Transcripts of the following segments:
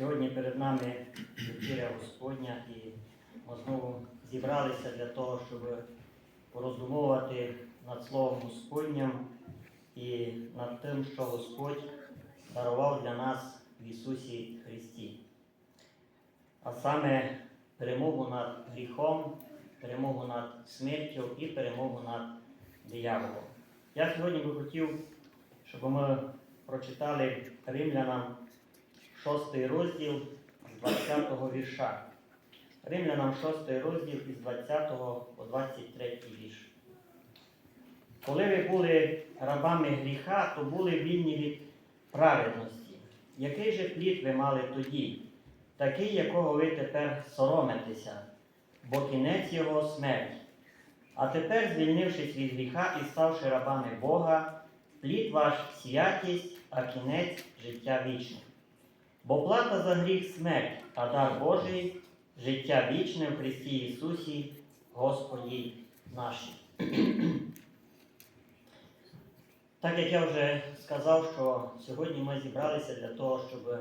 Сьогодні перед нами вечеря Господня і ми знову зібралися для того, щоб пороздумовувати над Словом Господнім і над тим, що Господь дарував для нас в Ісусі Христі. А саме перемогу над гріхом, перемогу над смертю і перемогу над дияволом. Я сьогодні би хотів, щоб ми прочитали римлянам 6 розділ з 20 вірша. Римлянам 6 розділ із 20 по 23 вірш. Коли ви були рабами гріха, то були вільні від праведності. Який же плід ви мали тоді? Такий, якого ви тепер соромитеся, бо кінець його смерть. А тепер, звільнившись від гріха і ставши рабами Бога, плід ваш святість, а кінець життя вічне. Бо плата за гріх смерть, а дар Божий життя вічне в Христі Ісусі, Господі нашій. Так як я вже сказав, що сьогодні ми зібралися для того, щоб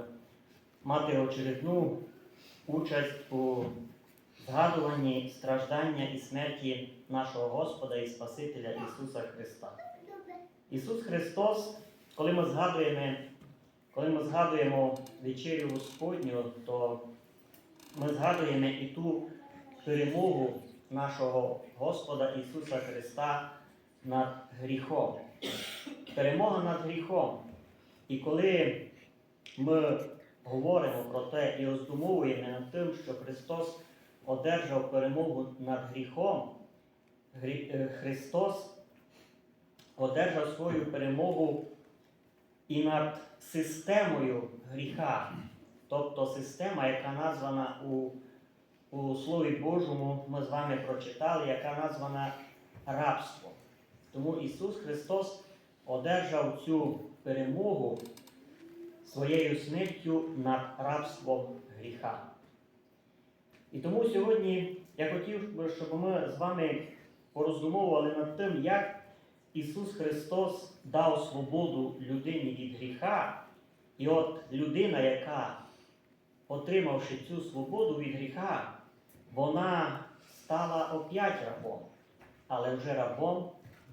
мати очередну участь у згадуванні страждання і смерті нашого Господа і Спасителя Ісуса Христа. Ісус Христос, коли ми згадуємо, коли ми згадуємо вечерю Господню, то ми згадуємо і ту перемогу нашого Господа Ісуса Христа над гріхом. Перемога над гріхом. І коли ми говоримо про те і роздумовуємо над тим, що Христос одержав перемогу над гріхом, е, Христос одержав свою перемогу і над системою гріха, тобто система, яка названа у, у Слові Божому, ми з вами прочитали, яка названа рабство. Тому Ісус Христос одержав цю перемогу своєю смертю над рабством гріха. І тому сьогодні я хотів би, щоб ми з вами пороздумовували над тим, як Ісус Христос дав свободу людині від гріха, і от людина, яка, отримавши цю свободу від гріха, вона стала оп'ять рабом, але вже рабом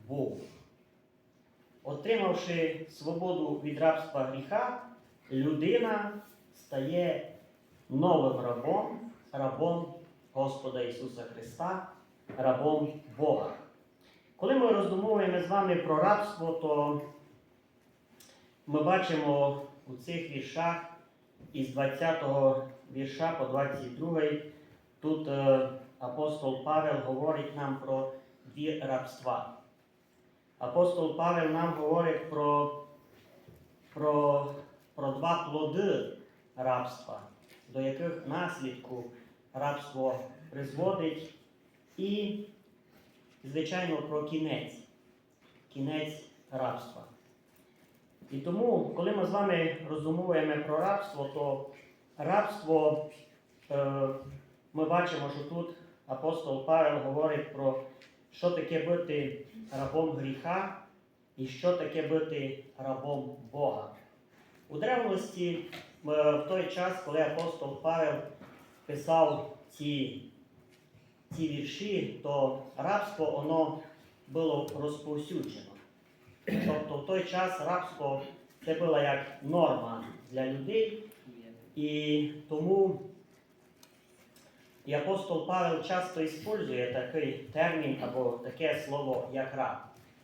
Богу. Отримавши свободу від рабства гріха, людина стає новим рабом, рабом Господа Ісуса Христа, рабом Бога. Коли ми роздумовуємо з вами про рабство, то ми бачимо у цих віршах із 20 вірша по 22 тут е, апостол Павел говорить нам про дві рабства. Апостол Павел нам говорить про, про, про два плоди рабства, до яких наслідку рабство призводить, і, звичайно, про кінець, кінець рабства. І тому, коли ми з вами роздумуємо про рабство, то рабство, е, ми бачимо, що тут апостол Павел говорить про що таке бути рабом гріха і що таке бути рабом Бога. У древності, е, в той час, коли апостол Павел писав ці, ці вірші, то рабство воно було розповсюджено. Тобто в той час рабство це була як норма для людей, і тому і апостол Павел часто використовує такий термін або таке слово, як раб.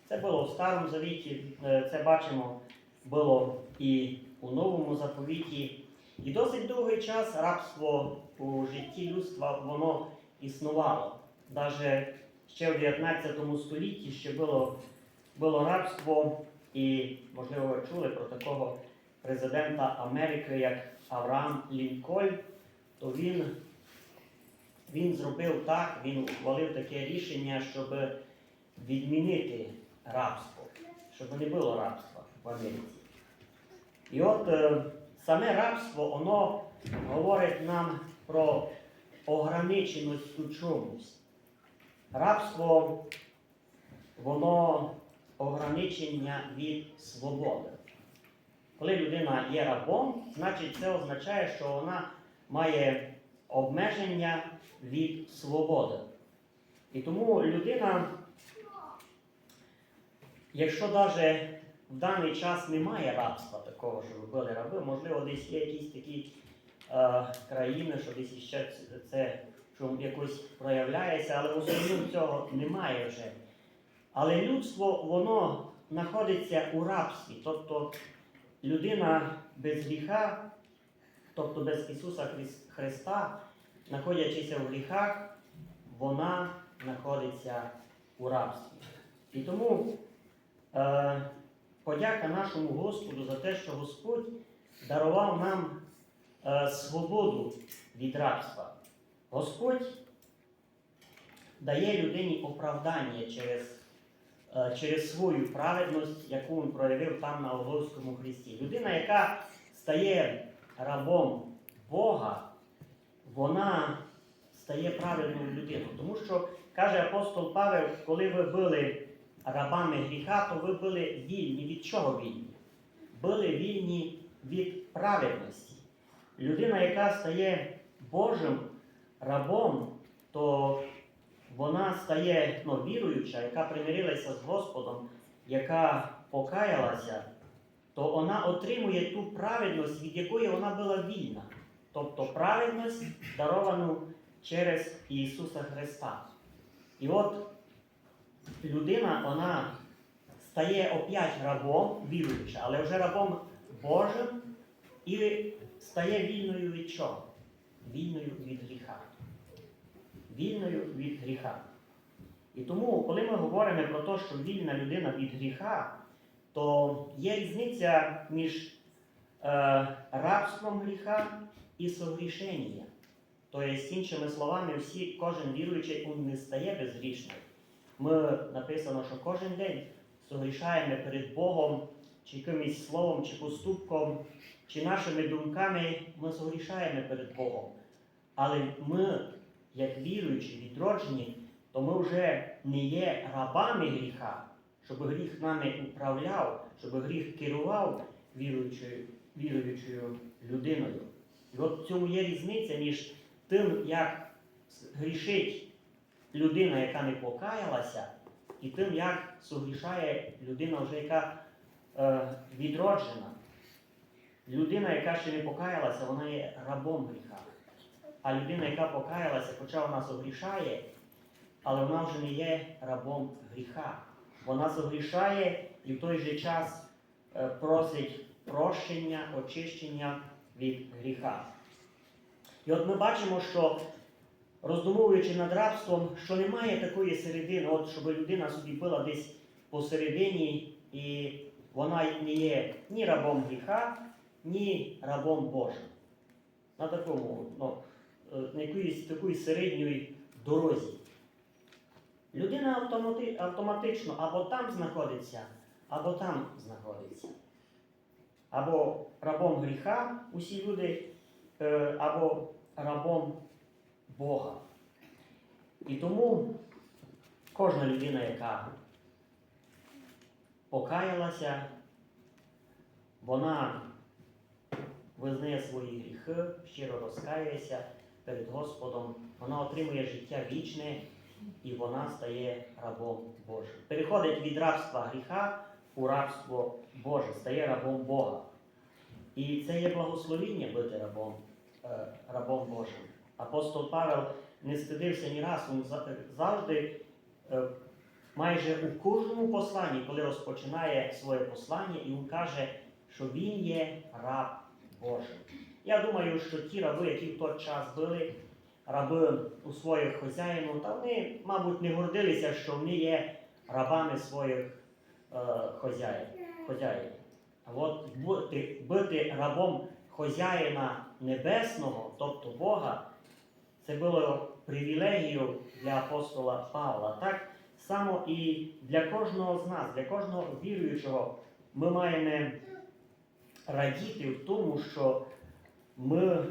Це було в Старому Завіті, е, це бачимо було і у Новому заповіті. І досить довгий час рабство у житті людства воно існувало. Навіть ще в 19 столітті ще було, було рабство, і, можливо, ви чули про такого президента Америки, як Авраам Лінкольн, то він він зробив так, він ухвалив таке рішення, щоб відмінити рабство, щоб не було рабства в Америці. І от е, саме рабство, воно говорить нам про ограниченість у чомусь. Рабство, воно ограничення від свободи. коли людина є рабом, значить це означає, що вона має обмеження від свободи. І тому людина, якщо навіть в даний час немає рабства такого, що були раби, можливо, десь є якісь такі країни, що десь ще це- що якось проявляється, але основному цього немає вже. Але людство, воно знаходиться у рабстві, тобто людина без гріха, тобто без Ісуса Христа, знаходячися в гріхах, вона знаходиться у рабстві. І тому е, подяка нашому Господу за те, що Господь дарував нам е, свободу від рабства. Господь дає людині оправдання через, е, через свою праведність, яку він проявив там на Голгофському хресті. Людина, яка стає рабом Бога, вона стає праведною людиною. Тому що, каже апостол Павел, коли ви були рабами гріха, то ви були вільні. Від чого вільні? Були вільні від праведності. Людина, яка стає Божим рабом, то вона стає ну, віруюча, яка примирилася з Господом, яка покаялася, то вона отримує ту праведність, від якої вона була вільна. Тобто праведність, даровану через Ісуса Христа. І от людина, вона стає опять рабом, віруюча, але вже рабом Божим і стає вільною від чого? Вільною від гріха. Вільною від гріха. І тому, коли ми говоримо про те, що вільна людина від гріха, то є різниця між е, рабством гріха і согрішенням. Тобто, іншими словами, всі, кожен віруючий він не стає безгрішним. Ми написано, що кожен день согрішаємо перед Богом, чи якимось словом, чи поступком, чи нашими думками ми согрішаємо перед Богом. Але ми, як віруючі, відроджені, то ми вже не є рабами гріха, щоб гріх нами управляв, щоб гріх керував віруючою, віруючою людиною. І от в цьому є різниця між тим, як грішить людина, яка не покаялася, і тим, як согрішає людина, вже яка е, відроджена. Людина, яка ще не покаялася, вона є рабом гріха. А людина, яка покаялася, хоча вона согрішає, але вона вже не є рабом гріха. Вона согрішає і в той же час е, просить прощення, очищення від гріха. І от ми бачимо, що роздумовуючи над рабством, що немає такої середини, от щоб людина собі була десь посередині, і вона не є ні рабом гріха, ні рабом Божим. На такому, ну, е, на якоїсь такої середньої дорозі. Людина автомати, автоматично або там знаходиться, або там знаходиться. Або рабом гріха усі люди, е, або рабом Бога. І тому кожна людина, яка покаялася, вона визнає свої гріхи, щиро розкаюється перед Господом, вона отримує життя вічне і вона стає рабом Божим. Переходить від рабства гріха у рабство Боже, стає рабом Бога. І це є благословіння бути рабом, е, рабом Божим. Апостол Павел не стидився ні раз, він завжди, е, майже у кожному посланні, коли розпочинає своє послання, і він каже, що він є раб Божий. Я думаю, що ті раби, які в той час були, раби у своїх хазяїнів, та вони, мабуть, не гордилися, що вони є рабами своїх е, хазяїв. А от бути, бути рабом хазяїна небесного, тобто Бога, це було привілегією для апостола Павла. Так само і для кожного з нас, для кожного віруючого, ми маємо радіти в тому, що ми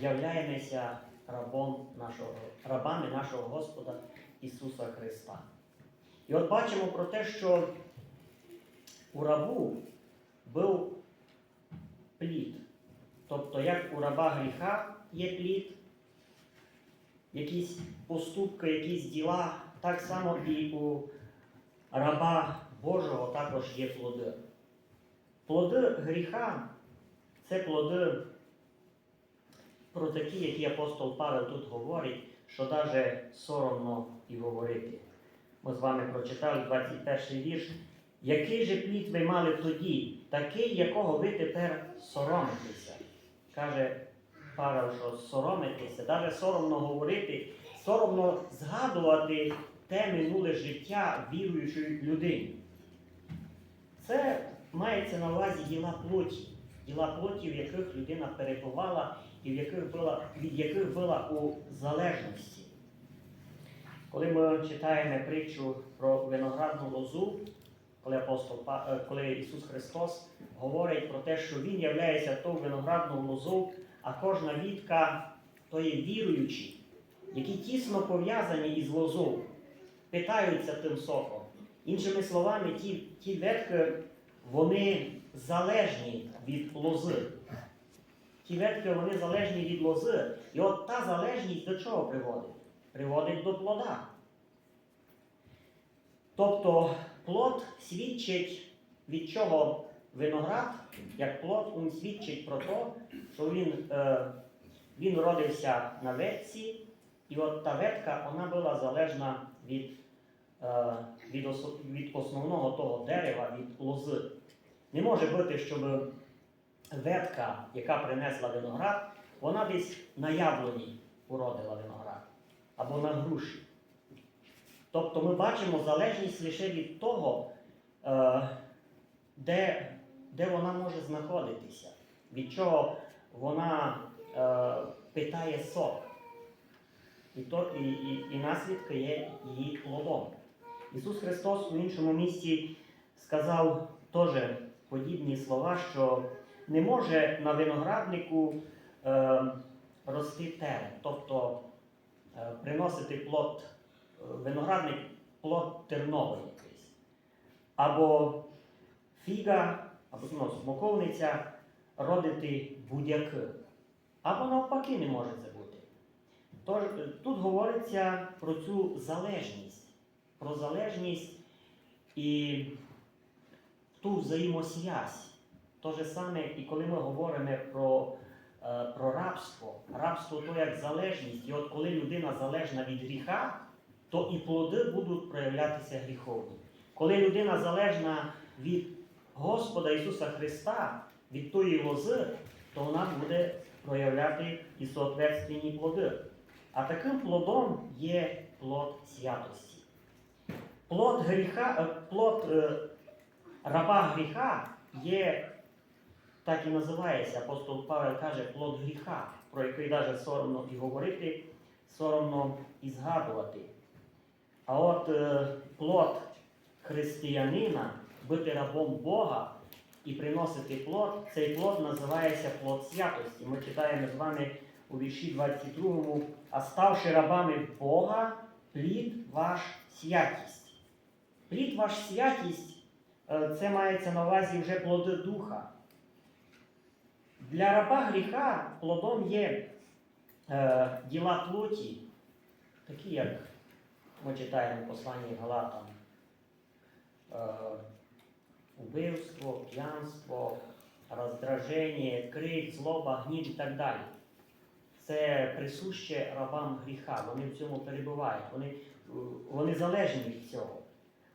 являємося рабом нашого, рабами нашого Господа Ісуса Христа. І от бачимо про те, що у рабу був плід. Тобто, як у раба гріха є плід, якісь поступки, якісь діла, так само і у раба Божого також є плоди. Плоди гріха це плоди про такі, які апостол Павел тут говорить, що навіть соромно і говорити. Ми з вами прочитали 21 вірш. Який же плід ви мали тоді, такий, якого ви тепер соромитеся? Каже Павел, що соромитеся, навіть соромно говорити, соромно згадувати те минуле життя віруючої людини. Це мається на увазі діла плоті, діла плоті, в яких людина перебувала і в яких була, від яких була у залежності. Коли ми читаємо притчу про виноградну лозу, коли апостол е, коли Ісус Христос говорить про те, що Він являється тою виноградною лозою, а кожна вітка то є віруючі, які тісно пов'язані із лозою, питаються тим соком. Іншими словами, ті, ті ветки, вони залежні від лози. Ті ветки вони залежні від лози. І от та залежність до чого приводить? Приводить до плода. Тобто плод свідчить, від чого виноград, як плод, він свідчить про те, що він, е, він родився на ветці, і от та ветка вона була залежна від, е, від, від основного того дерева, від лози. Не може бути, щоб ветка, яка принесла виноград, вона десь на яблуні уродила виноград або на груші. Тобто ми бачимо залежність лише від того, е, де, де вона може знаходитися, від чого вона е, питає сок. І, то, і, і, і наслідки є її плодом. Ісус Христос у іншому місці сказав теж подібні слова, що не може на винограднику е, рости терен, тобто е, приносити плод, е, виноградник плод терновий якийсь. Або фіга, або ну, смоковниця родити будь-яки. Або навпаки не може це бути. Тож е, тут говориться про цю залежність, про залежність і ту взаємосвязь. То же саме, і коли ми говоримо про, е, про рабство, рабство то як залежність, і от коли людина залежна від гріха, то і плоди будуть проявлятися гріховні. Коли людина залежна від Господа Ісуса Христа, від тої лози, то вона буде проявляти і соответственні плоди. А таким плодом є плод святості. Плод гріха, е, плод е, раба гріха є, так і називається, апостол Павел каже, плод гріха, про який навіть соромно і говорити, соромно і згадувати. А от е, плод християнина, бути рабом Бога і приносити плод, цей плод називається плод святості. Ми читаємо з вами у вірші 22, а ставши рабами Бога, плід ваш святість. Плід ваш святість це мається на увазі вже плоди духа. Для раба гріха плодом є е, діла плоті, такі як ми читаємо в посланні Галатам. Е, убивство, п'янство, роздраження, крик, злоба, гнів і так далі. Це присуще рабам гріха, вони в цьому перебувають, вони, е, вони залежні від цього.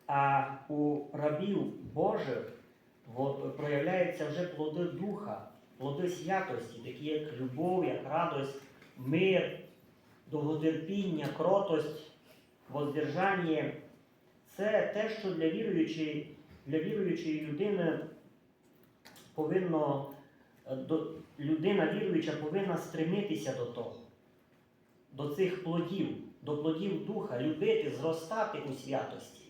А у рабів Божих проявляються вже плоди духа, плоди святості, такі як любов, як радость, мир, довготерпіння, кротость, воздержання. Це те, що для віруючої, для віруючої людини повинно, е, людина віруюча повинна стремитися до того, до цих плодів, до плодів духа, любити, зростати у святості.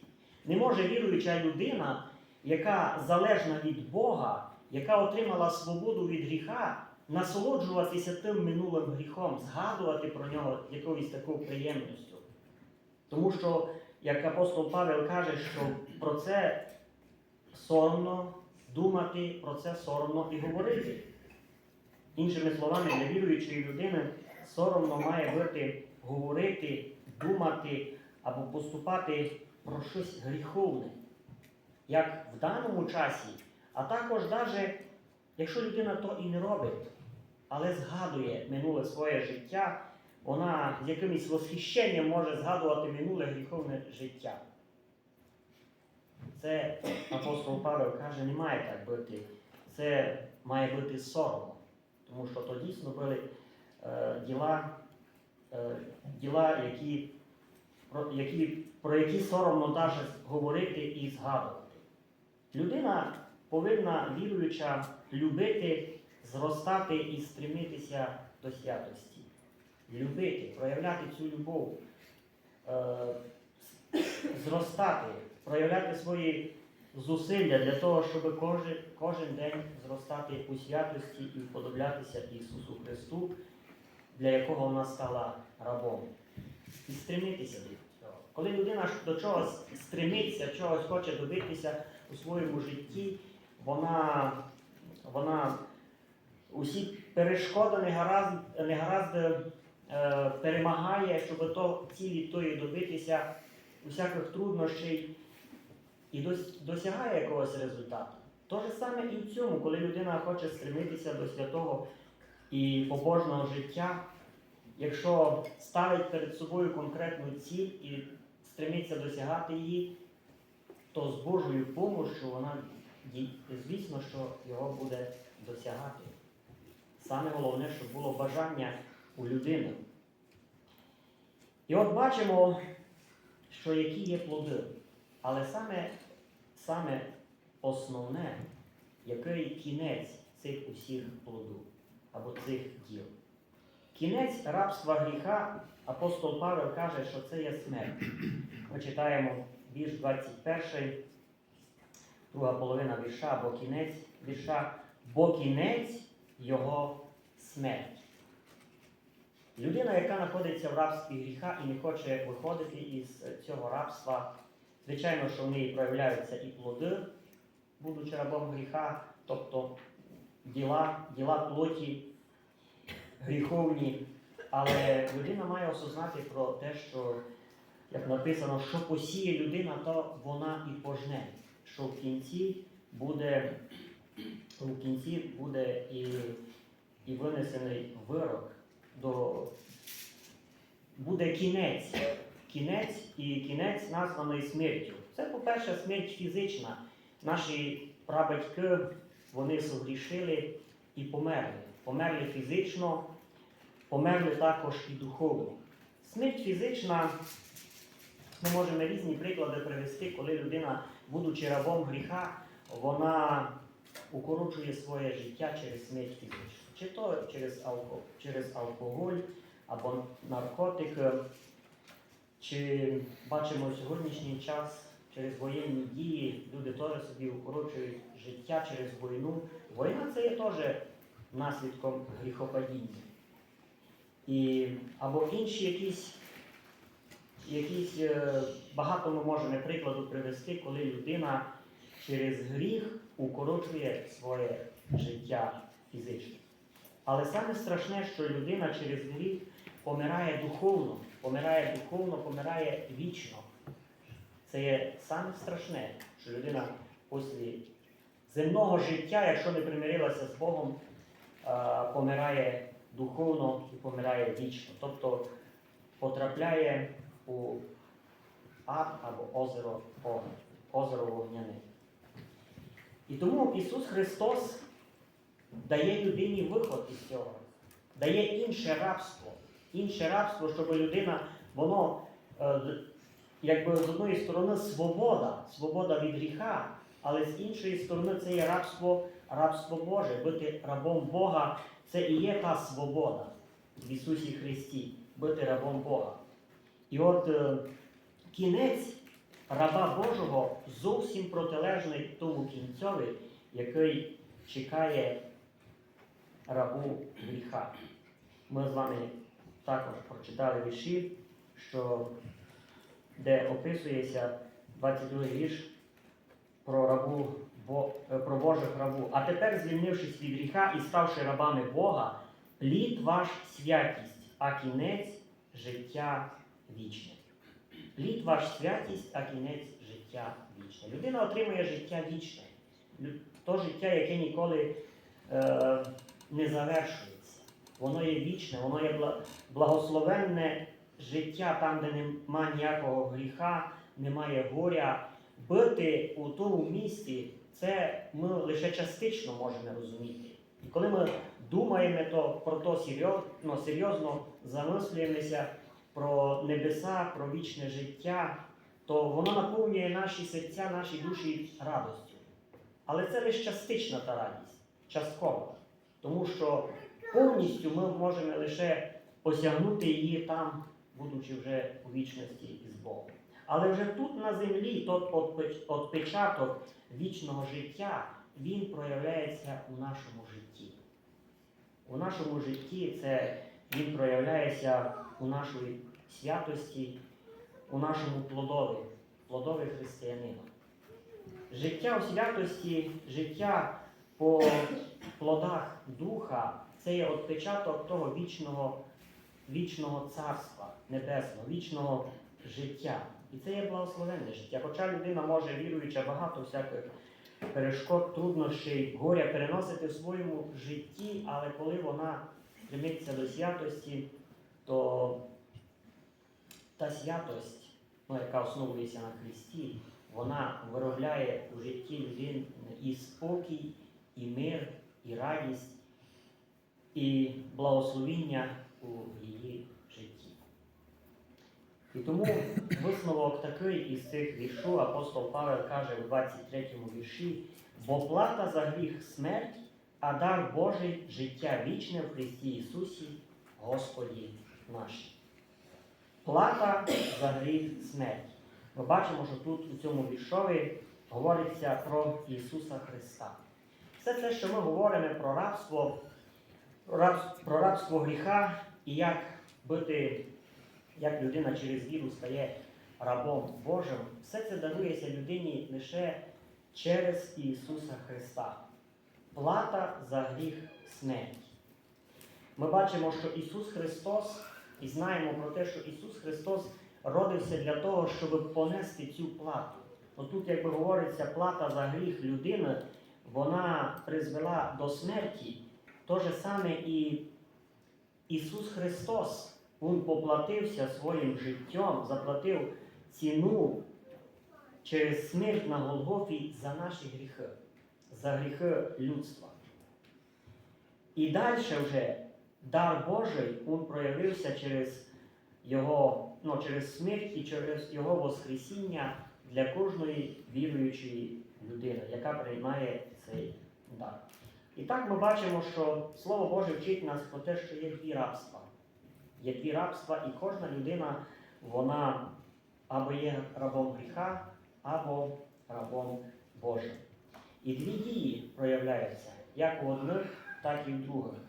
Не може віруюча людина, яка залежна від Бога, яка отримала свободу від гріха, насолоджуватися тим минулим гріхом, згадувати про нього якоюсь такою приємністю. Тому що, як апостол Павел каже, що про це соромно думати, про це соромно і говорити. Іншими словами, для віруючої людини соромно має бути говорити, думати або поступати про щось гріховне, як в даному часі, а також навіть якщо людина то і не робить, але згадує минуле своє життя, вона з якимось восхищенням може згадувати минуле гріховне життя. Це апостол Павел каже, не має так бути. Це має бути соромно. Тому що то дійсно були е, діла, е, діла які, про, які, про які соромно навіть говорити і згадувати. Людина повинна, віруюча, любити, зростати і стремитися до святості. Любити, проявляти цю любов, е, зростати, проявляти свої зусилля для того, щоб кожен, кожен день зростати у святості і вподоблятися Ісусу Христу, для якого вона стала рабом. І стремитися до. Коли людина до чогось стремиться, чогось хоче добитися у своєму житті, вона, вона усі перешкоди, негаразд, негаразди е, перемагає, щоб то, цілі тої добитися усяких труднощей і дос- досягає якогось результату. То же саме і в цьому, коли людина хоче стремитися до святого і побожного життя, якщо ставить перед собою конкретну ціль і стремиться досягати її, то з Божою допомогою вона звісно, що його буде досягати. Саме головне, щоб було бажання у людини. І от бачимо, що які є плоди. Але саме, саме основне, який кінець цих усіх плодів або цих діл. Кінець рабства гріха, апостол Павел каже, що це є смерть. Ми читаємо вірш 21, друга половина вірша, або кінець вірша, бо кінець його смерть. Людина, яка знаходиться в рабстві гріха і не хоче виходити із цього рабства, звичайно, що в неї проявляються і плоди, будучи рабом гріха, тобто діла, діла плоті гріховні. Але людина має осознати про те, що, як написано, що посіє людина, то вона і пожне. Що в кінці буде, в кінці буде і, і винесений вирок до буде кінець. Кінець і кінець названий смертю. Це, по-перше, смерть фізична. Наші прабатьки вони согрішили і померли. Померли фізично, померли також і духовно. Смерть фізична, ми можемо різні приклади привести, коли людина, будучи рабом гріха, вона укорочує своє життя через смерть фізичну. Чи то через, алко, через алкоголь або наркотики, чи бачимо в сьогоднішній час через воєнні дії люди теж собі укорочують життя через війну. Війна це є теж наслідком гріхопадіння. І, або інші якісь, якісь е, багато ми можемо прикладу привести, коли людина через гріх укорочує своє життя фізично. Але саме страшне, що людина через гріх помирає духовно, помирає духовно, помирає вічно. Це є саме страшне, що людина після земного життя, якщо не примирилася з Богом, е, помирає духовно і помирає вічно. Тобто потрапляє у ад або озеро огню, озеро вогняне. І тому Ісус Христос дає людині виход із цього, дає інше рабство, інше рабство, щоб людина, воно е, якби з одної сторони свобода, свобода від гріха, але з іншої сторони це є рабство, рабство Боже. Бути рабом Бога це і є та свобода в Ісусі Христі, бути рабом Бога. І от е, кінець раба Божого зовсім протилежний тому кінцьові, який чекає рабу гріха. Ми з вами також прочитали вірші, що де описується 22 вірш про рабу Бо, е, про Божих рабу. А тепер, звільнившись від гріха і ставши рабами Бога, плід ваш святість, а кінець життя вічне. Плід ваш святість, а кінець життя вічне. Людина отримує життя вічне. То життя, яке ніколи е, не завершується. Воно є вічне, воно є благословенне життя там, де нема ніякого гріха, немає горя. Бити у тому місці, це ми лише частично можемо розуміти. І коли ми думаємо то, про то серйозно, серйозно замислюємося про небеса, про вічне життя, то воно наповнює наші серця, наші душі радостю. Але це лише частична та радість, часткова. Тому що повністю ми можемо лише осягнути її там, будучи вже у вічності із Богом. Але вже тут на землі тот отпечаток вічного життя, він проявляється у нашому житті. У нашому житті це він проявляється у нашій святості, у нашому плодові, плодові християнина. Життя у святості, життя по плодах Духа це є отпечаток того вічного, вічного царства небесного, вічного життя. І це є благословенне життя. Хоча людина може, віруюча, багато всяких перешкод, труднощей, горя переносити в своєму житті, але коли вона стремиться до святості, то та святость, ну, яка основується на Христі, вона виробляє у житті людини і спокій, і мир, і радість, і благословіння у її. І тому висновок такий із цих віршу апостол Павел каже у 23 вірші, бо плата за гріх смерть, а дар Божий життя вічне в Христі Ісусі, Господі нашій. Плата за гріх смерть. Ми бачимо, що тут у цьому віршові говориться про Ісуса Христа. Все це, що ми говоримо про рабство, про рабство гріха і як бути, як людина через віру стає рабом Божим, все це дарується людині лише через Ісуса Христа. Плата за гріх смерть. Ми бачимо, що Ісус Христос, і знаємо про те, що Ісус Христос родився для того, щоб понести цю плату. Отут, якби говориться, плата за гріх людини, вона призвела до смерті. То же саме і Ісус Христос, Він поплатився своїм життям, заплатив ціну через смерть на Голгофі за наші гріхи, за гріхи людства. І далі вже дар Божий він проявився через Його, ну, через смерть і через Його Воскресіння для кожної віруючої людини, яка приймає цей дар. І так ми бачимо, що Слово Боже вчить нас про те, що є дві рабства. Є дві рабства, і кожна людина, вона або є рабом гріха, або рабом Божим. І дві дії проявляються як у одних, так і в других.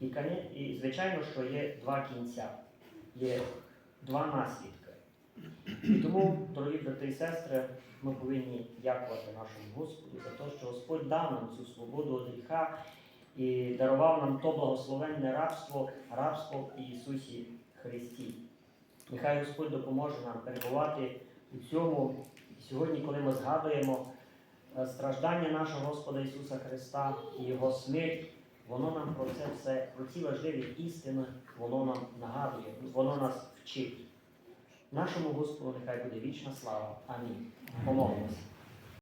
І, і звичайно, що є два кінця, є два наслідки. І тому, дорогі брати і сестри, ми повинні дякувати нашому Господу за те, що Господь дав нам цю свободу від гріха і дарував нам то благословенне рабство, рабство в Ісусі Христі. Нехай Господь допоможе нам перебувати у цьому. І сьогодні, коли ми згадуємо е, страждання нашого Господа Ісуса Христа і Його смерть, воно нам про це все, про ці важливі істини, воно нам нагадує, воно нас вчить. Нашому Господу нехай буде вічна слава. Амінь. Помолимося.